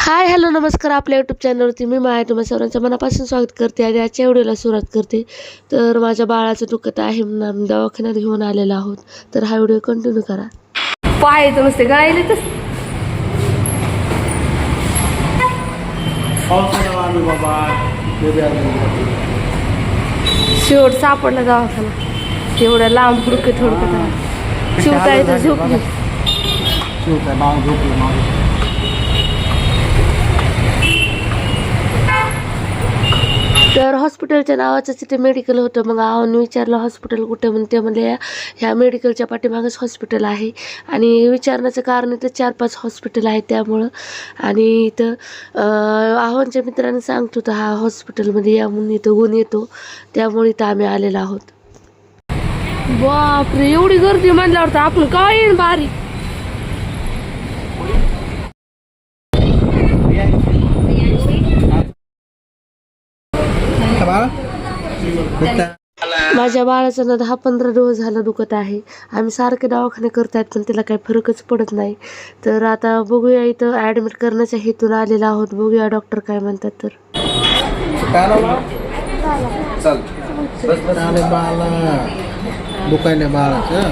Hi hello नमस्कार. आपल्या YouTube चॅनलवरती मी माया. तुम्हा सर्वांचं मनापासून स्वागत करते आणि आजच्या व्हिडिओला सुरुवात करते. तर माझ्या बाळाचं दुखत आहे. म्हणून आम्ही दवाखान्यात घेऊन आलेलो आहोत. तर हा व्हिडिओ कंटिन्यू करा. पाय तर नुसते गळायले तर शेवट सापडला दवाखाना. एवढ्या लांब हुडके थोडकं झोपली. शिवताय माग झोपलं माग तर हॉस्पिटलच्या नावाचं तिथे मेडिकल होतं. मग आव्हान विचारलं हॉस्पिटल कुठं? म्हणते ते म्हणले ह्या मेडिकलच्या पाठीमागंच हॉस्पिटल आहे. आणि विचारण्याचं कारण इथं चार पाच हॉस्पिटल आहे त्यामुळं. आणि इथं आव्हानच्या मित्राने सांगत होतं हा हॉस्पिटलमध्ये या म्हणून इथं गुण येतो. त्यामुळे इथं आम्ही आलेलो आहोत. बापरे एवढी गर्दी म्हणल्यावर तर आपण काय येईन माझ्या बाळाचं ना दहा पंधरा दिवस झालं दुखत आहे. आम्ही सारखे दवाखाने करतायत पण त्याला काही फरकच पडत नाही. तर आता बघूया इथं ॲडमिट करण्याच्या हेतून आलेला आहोत. बघूया डॉक्टर काय म्हणतात तर. बाळाचं.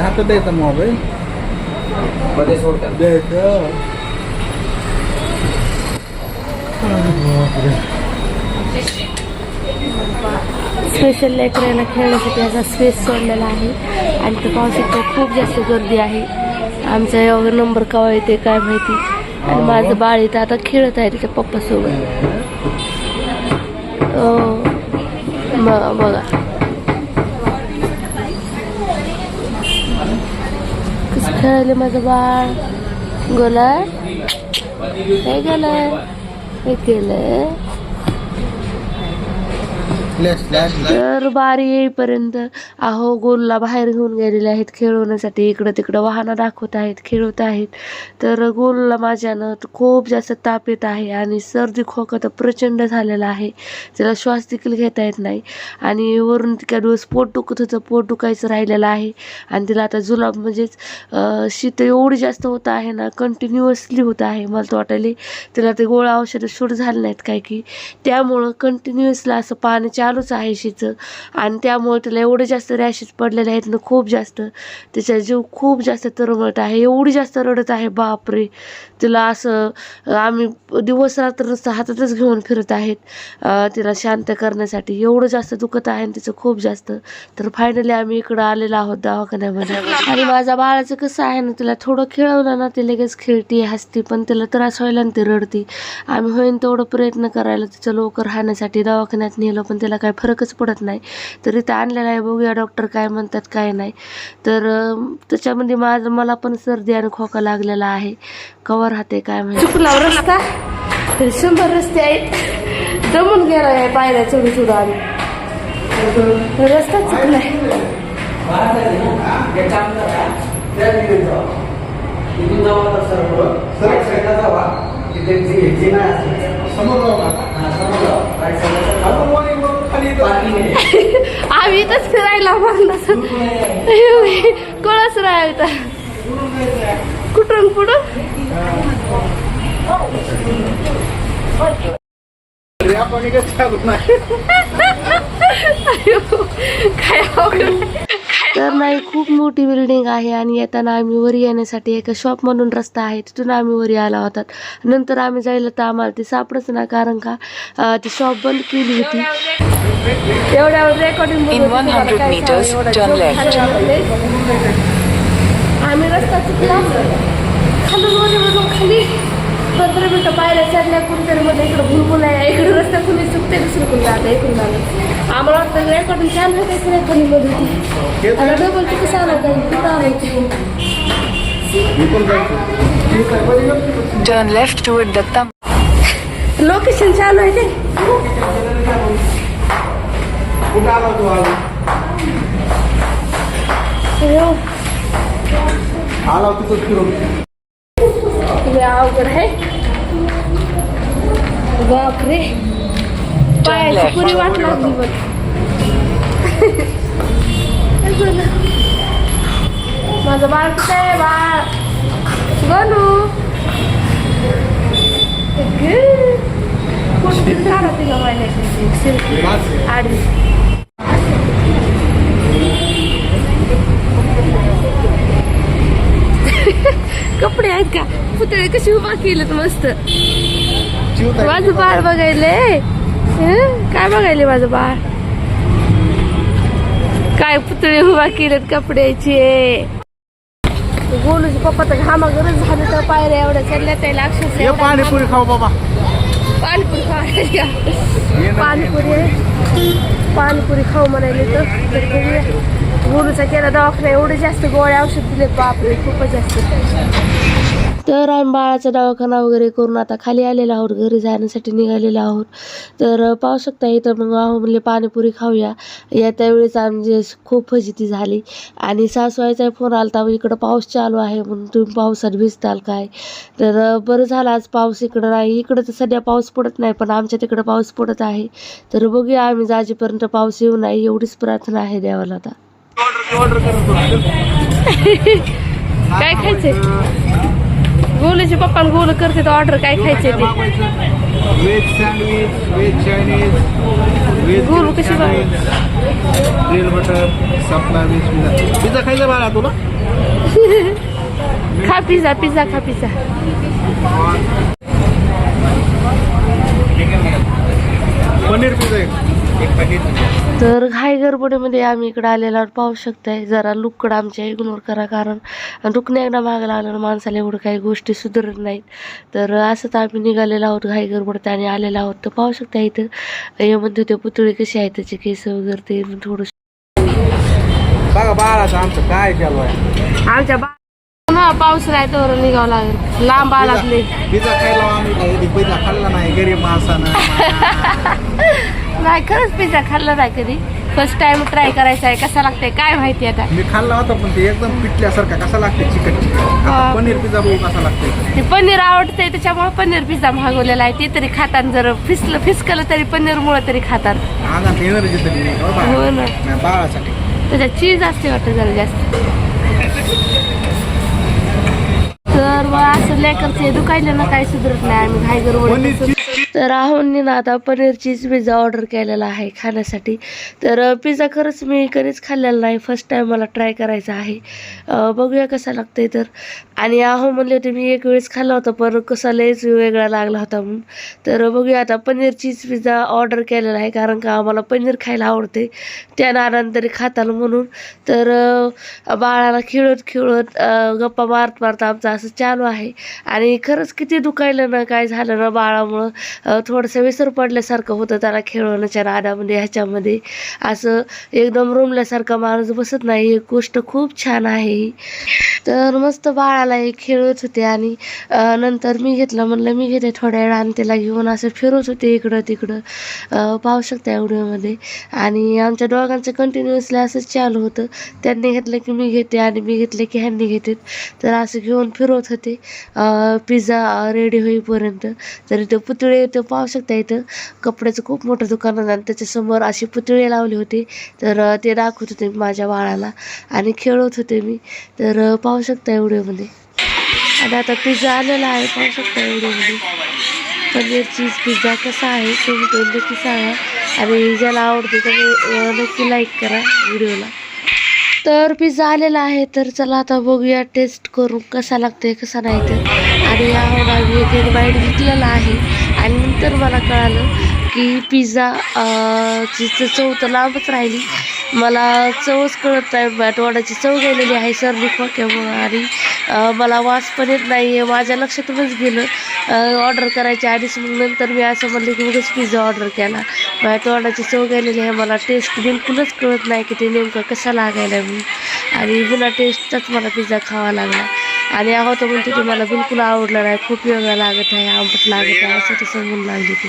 हातात द्यायचा मोबाईल? स्पेशल लेकरांना खेळण्यासाठी असा स्पेस सोडलेला आहे. आणि तो पाहू शकतो खूप जास्त गर्दी आहे. आमचा एवढा नंबर कवा येते काय माहिती. आणि माझं बाळ इथं आता खेळत आहे त्याच्या पप्पासोबत. बघा. कसं खेळले माझं बाळ? गोलाय काय गेलंय 会给了。तर बारी येईपर्यंत अहो गोलला बाहेर घेऊन गेलेले आहेत खेळवण्यासाठी इकडं तिकडं वाहनं दाखवत आहेत खेळवत आहेत. तर गोलला माझ्यानं खूप जास्त ताप येत आहे आणि सर्दी खोकं तर प्रचंड झालेला आहे. त्याला श्वास देखील घेता येत नाही. आणि वरून तिका दिवस पोट दुखत होतं पोट दुखायचं राहिलेलं आहे. आणि तिला आता जुलाब म्हणजेच शीत एवढी जास्त होत आहे ना कंटिन्युअसली होत आहे मला तर वाटायला. तिला ते गोळा औषधं शूट झाले नाहीत काय की. त्यामुळं कंटिन्युअसला असं पाण्याच्या चालूच आहे शीचं. आणि त्यामुळे त्याला एवढे जास्त रॅशेस पडलेले आहेत ना खूप जास्त. त्याचा जीव खूप जास्त तरमळत आहे. एवढी जास्त रडत आहे बापरे. तिला असं आम्ही दिवस रात्र नुसतं हातातच घेऊन फिरत आहेत. तिला शांत करण्यासाठी एवढं जास्त दुखत आहे आणि तिचं खूप जास्त. तर फायनली आम्ही इकडं आलेलो आहोत दवाखान्यामध्ये. आणि माझ्या बाळाचं कसं आहे ना तिला थोडं खेळवलं ना ती लगेच खेळती हसती पण तिला त्रास व्हायला ना ती रडती. आम्ही होईन तेवढं प्रयत्न करायला तिचं लवकर राहण्यासाठी दवाखान्यात नेलं पण त्याला काही फरकच पडत नाही. तर इथं आणलेलं आहे बघूया डॉक्टर काय म्हणतात काय नाही. तर त्याच्यामध्ये माझं मला पण सर्दी आणि खोका लागलेला आहे. कवर राहते काय माहिती. चुकला रस्ता. तर शंभर रस्ते आहेत. दमून गेला आहे पायऱ्या चढू चढू आम्ही. रस्ता चुकलाय आम्ही इथंच फिरायला कळस राहायचा कुठून कुठून? काय तर नाही खूप मोठी बिल्डिंग आहे आणि येताना आम्ही वरी येण्यासाठी एका शॉप म्हणून रस्ता आहे. तिथून आम्ही वरी आला होता नंतर आम्ही जायला तर आम्हाला ते सापडच ना कारण का ती शॉप बंद केली होती. एवढ्या recording In 100 meters, turn left. आम्ही रस्ता चुकला खालून खाली पंधरा मिनिटं पायऱ्या चढल्या कुठेतरी मध्ये इकडं भुलभुल आहे इकडे रस्ता कुणी चुकते दुसरं कुणी जातं इकडून आलं. आम्हाला वाटतं रेकॉर्डिंग छान होते रेकॉर्डिंगमध्ये होती आता डबल ते कसं आलं काही कुठं आलं Turn left toward Datta location छान आहे ते. कुठं आला तू अयो, आला तिथं फिरून. हे अवघड आहे. बापरे. पायाची. पुरी वाट लागली बघ. झालं? माझं बाळ कुठे आहे बाळ? बनू तिला महिन्याची आडी आहेत का? पुतळे कशी उभा केलेत मस्त. माझं बाळ बघायले? काय बघायले माझं बाळ? काय पुतळे उभा केलेत कपड्याचे? गोलूचे पप्पा तर घामा गरज झाली तर पायऱ्या एवढ्या चढल्या त्याला अक्षरशः पाणीपुरी खाऊ बाबा. पाणीपुरी खावायची ना. पाणीपुरी. पाणीपुरी खाऊ म्हणायले तर. गोलूचा केला दवाखाना एवढे जास्त गोळ्या औषध दिले बापरे खूपच जास्त. तर आम्ही बाळाचा दवाखाना वगैरे करून आता खाली आलेलो आहोत. घरी जाण्यासाठी निघालेलो आहोत. तर पाहू शकता इथं मग आहो म्हणले पाणीपुरी खाऊया. या त्यावेळेस आमची खूप फजिती झाली. आणि सासूबाईचा फोन आला होता इकडं पाऊस चालू आहे म्हणून तुम्ही पावसात भिजताल काय? तर बरं झालं आज पाऊस इकडं नाही. इकडं तर सध्या पाऊस पडत नाही पण आमच्या तिकडं पाऊस पडत आहे. तर बघूया आम्ही जाजेपर्यंत पाऊस येऊ नये एवढीच प्रार्थना आहे देवाला आता. काय खायचंय? गोलूचे पप्पा गोलू करते ऑर्डर काय खायचे ते? व्हेज सँडविच व्हेज चायनीज गोलू कशी ग्रिल बटर सपला व्हेज पिझ्झा पिझ्झा खायचा बाळा तुला? खा पिझ्झा पिझ्झा खा पिझ्झा पनीर पिझ्झा तर घाई गडबडीमध्ये आम्ही इकडे आलेलो आहोत. पाहू शकताय जरा लुकड आमच्या इग्नोर करा कारण दुखण्या एकदा मागं लागलं माणसाला एवढं काही गोष्टी सुधारत नाहीत. तर असंच आम्ही निघालेलो आहोत घाई गडबडत आणि आलेलो आहोत. तर पाहू शकता इथं हे म्हणते ते पुतळे कसे आहेत त्याचे केस वगैरे ते थोडं बघा बाळाचं आमचं काय चालू आहे. आमच्या ना पाऊस नाही तर निघावं लागेल. लांब पिझ्झा खायला आम्ही खाल्ला नाही गरीब माणसानं. नाही खरंच पिझ्झा खाल्ला नाही कधी. फर्स्ट टाइम ट्राय करायचा आहे कसा लागतंय काय माहिती आता. मी खाल्ला होता पण ते एकदम पिटल्यासारखा कसा लागते चिकन? चिकन. पनीर पिझ्झा बघू कसा लागते ते पनीर आवडतंय त्याच्यामुळे पनीर पिझ्झा मागवलेला आहे. ते तरी खातात जर फिसलं फिसकलं तरी खातात. आज एनर्जी तरी नाही हो. हो ना. बाळासाठी. त्याच्यात चीज असते वाटतं जरा जास्त. असं लेकरचे दुखायला ना काही सुधरत नाही आम्ही तर राहुलने ना आता पनीरचीच पिझ्झा ऑर्डर केलेला आहे खाण्यासाठी. तर पिझ्झा खरंच मी कधीच खाल्लेला नाही. फर्स्ट टाईम मला ट्राय करायचा आहे. बघूया कसा लागतंय तर. आणि आहो म्हणले होते मी एक वेळेस खाल्ला होता पण कसा लयच वेगळा लागला होता म्हणून. तर बघूया आता पनीर चीज पिझ्झा ऑर्डर केलेला आहे कारण का आम्हाला पनीर खायला आवडते. त्या नारानं तरी खाताल म्हणून. तर बाळाला खेळत खेळत गप्पा मारत मारत आमचं असं चालू आहे. आणि खरंच किती दुखायलं ना काय झालं ना बाळामुळं थोडंसं विसर पडल्यासारखं होतं त्याला खेळवण्याच्या नादामध्ये ह्याच्यामध्ये. असं एकदम रुमल्यासारखा माणूस बसत नाही एक गोष्ट खूप छान आहे ही. तर मस्त बाळाला हे खेळत होते आणि नंतर मी घेतलं म्हणलं मी घेते थोड्या वेळा आणि त्याला घेऊन असं फिरत होते इकडं तिकडं. पाहू शकता व्हिडिओमध्ये. आणि आमच्या दोघांचं कंटिन्युअसली असंच चालू होतं. त्यांनी घेतलं की मी घेते आणि मी घेतलं की ह्यांनी घेते तर असं घेऊन फिरवत होते. पिझ्झा रेडी होईपर्यंत. तर इथं पुतळे इथं पाहू शकता इथं. कपड्याचं खूप मोठं दुकान आहे आणि त्याच्यासमोर असे पुतळे लावले होते. तर ते दाखवत होते माझ्या बाळाला. आणि खेळत होते मी. तर पाहू शकता व्हिडिओमध्ये. आणि आता पिझ्झा आलेला आहे. पाहू शकता व्हिडिओमध्ये. पनीर चीज पिझ्झा कसा आहे? तुम्ही तो नक्की सांगा. आणि ज्याला आवडते त्याने नक्की लाईक करा व्हिडिओला. तर पिझ्झा आलेला आहे. तर चला आता बघूया टेस्ट करू कसा लागतोय कसा नाही तर. आणि या हो, मी एक एक बाईट घेतलेला आहे. आणि नंतर मला कळालं की पिझ्झा ची चव तर लांबच राहिली. मला चवच कळत नाही बॅटवाडाची चव गेलेली आहे सर्दी खोक्यामुळं आणि मला वास पण येत नाही आहे माझ्या लक्षातूनच गेलं ऑर्डर करायच्या आधीच. मग नंतर मी असं म्हणलं की उगाच पिझ्झा ऑर्डर केला. बॅटवाडाची चव गेलेली आहे. मला टेस्ट बिलकुलच कळत नाही की ते नेमकं कसा लागायला मी. आणि बिना टेस्टचाच मला पिझ्झा खावा लागला. आणि आहोत म्हणते ते मला बिलकुल आवडलं नाही. खूप वेगळा लागत आहे आंबट लागत आहे असं तसं म्हणून लागली ती.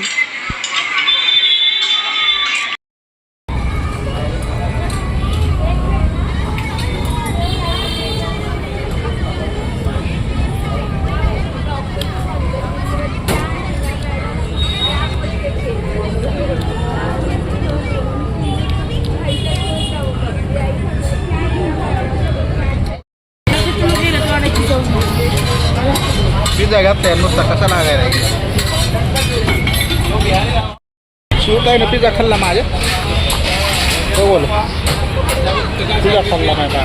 पिझ्झा घातलाय नुसता कसा लागायला शिव काय ना पिझ्झा खाल्ला माझ्या? हो बोल. पिझ्झा खाल्ला नाही का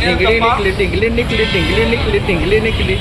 टिंगली निकली टिंगली निकली टिंगली निकली टिंगली निकली.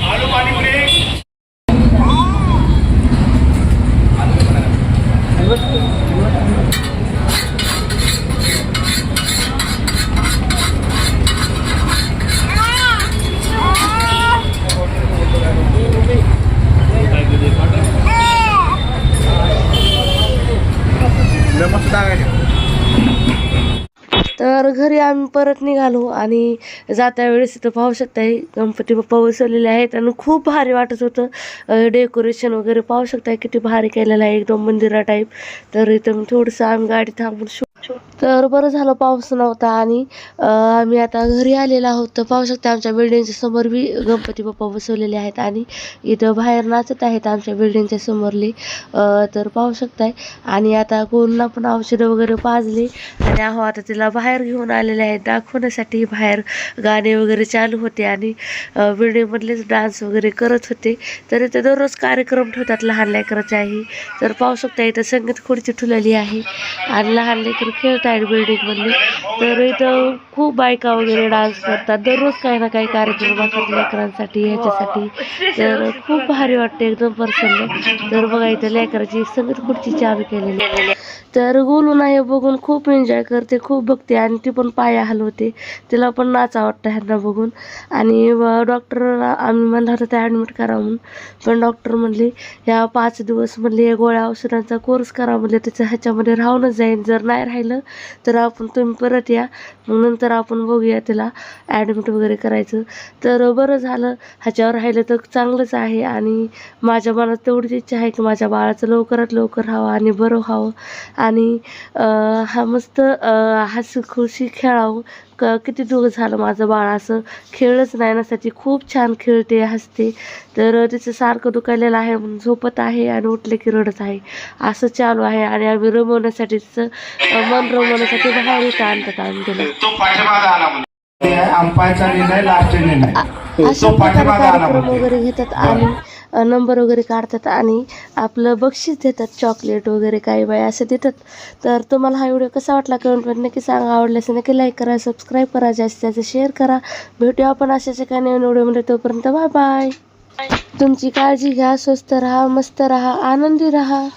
आम्ही परत निघालो आणि जात्या वेळेस इथं पाहू शकताय. गणपती बाप्पा बसवलेले आहेत आणि खूप भारी वाटत होतं. डेकोरेशन वगैरे पाहू शकताय किती भारी केलेलं आहे. एकदम मंदिरा टाईप तर इथं थोडंसं आम्ही गाडी थांबून शो तर बरं झालं पाऊस नव्हता आणि आम्ही आता घरी आलेलो आहोत. तर पाहू शकता आमच्या बिल्डिंगच्या समोर बी गणपती बाप्पा बसवलेले आहेत आणि इथं बाहेर नाचत आहेत आमच्या बिल्डिंगच्या समोरले. तर पाहू शकताय. आणि आता कोणला पण औषधं वगैरे पाजली आणि अहो आता तिला बाहेर घेऊन आलेले आहेत. दाखवण्यासाठी बाहेर गाणे वगैरे चालू होते आणि बिल्डिंगमधलेच डान्स वगैरे करत होते. तर इथे दररोज कार्यक्रम ठेवतात लहान लेकराच्याही. तर पाहू शकता इथं संगीत खुर्ची ठुलेली आहे. आणि लहान लेकरं खेळत आहेत बिल्डिंगमधले तर इथं खूप बायका वगैरे डान्स करतात. दररोज काही ना काही कार्यक्रम असतात लेकरांसाठी ह्याच्यासाठी. तर खूप भारी वाटते एकदम प्रसन्न. तर बघा इथं लेकराची सगळी खुर्ची चालू केलेली आहे. तर गोलून आहे बघून खूप एन्जॉय करते खूप बघते. आणि ती पण पाया हलवते. तिला पण नाचा वाटतं ह्यांना बघून. आणि डॉक्टर आम्ही म्हणलं होतं ते ॲडमिट करा म्हणून. पण डॉक्टर म्हणले या पाच दिवस म्हणले गोळ्या औषधांचा कोर्स करा म्हणले त्याच्या ह्याच्यामध्ये राहूनच जाईल जर नाही राहिलं तर आपण तुम्ही परत या. मग नंतर आपण बघूया तिला ॲडमिट वगैरे करायचं. तर बरं झालं. ह्याच्यावर राहिलं तर चांगलंच आहे आणि माझ्या मनात तेवढीच इच्छा आहे की माझ्या बाळाचं लवकरात लवकर व्हावं आणि बरं व्हावं. आणि हा मस्त हसी खुशी खेळावं. क किती दिवस झालं माझं बाळ? असं खेळच नाही नसल्याची खूप छान खेळते हसते. तर तिचं सारखं दुखायलेलं आहे म्हणून झोपत आहे आणि उठले की रडत आहे. असं चालू आहे आणि आम्ही रमवण्यासाठी तिचं मन रमवण्यासाठी बाहेर इथं आणतात आम्ही तिला. अंपायरचा निर्णय लास्ट निर्णय. अशा तो प्रकारे कार्यक्रम वगैरे घेतात आणि नंबर वगैरे काढतात आणि आपलं बक्षीस देतात चॉकलेट वगैरे काही बाय असं देतात. तर तुम्हाला हा व्हिडिओ कसा वाटला कमेंटमध्ये नक्की सांगा. आवडल्यास नक्की लाईक करा सबस्क्राईब करा जास्तीत जास्त शेअर करा. भेटूया आपण अशाच एका नवीन व्हिडिओमध्ये तोपर्यंत बाय बाय तुमची काळजी घ्या स्वस्त राहा मस्त राहा आनंदी राहा.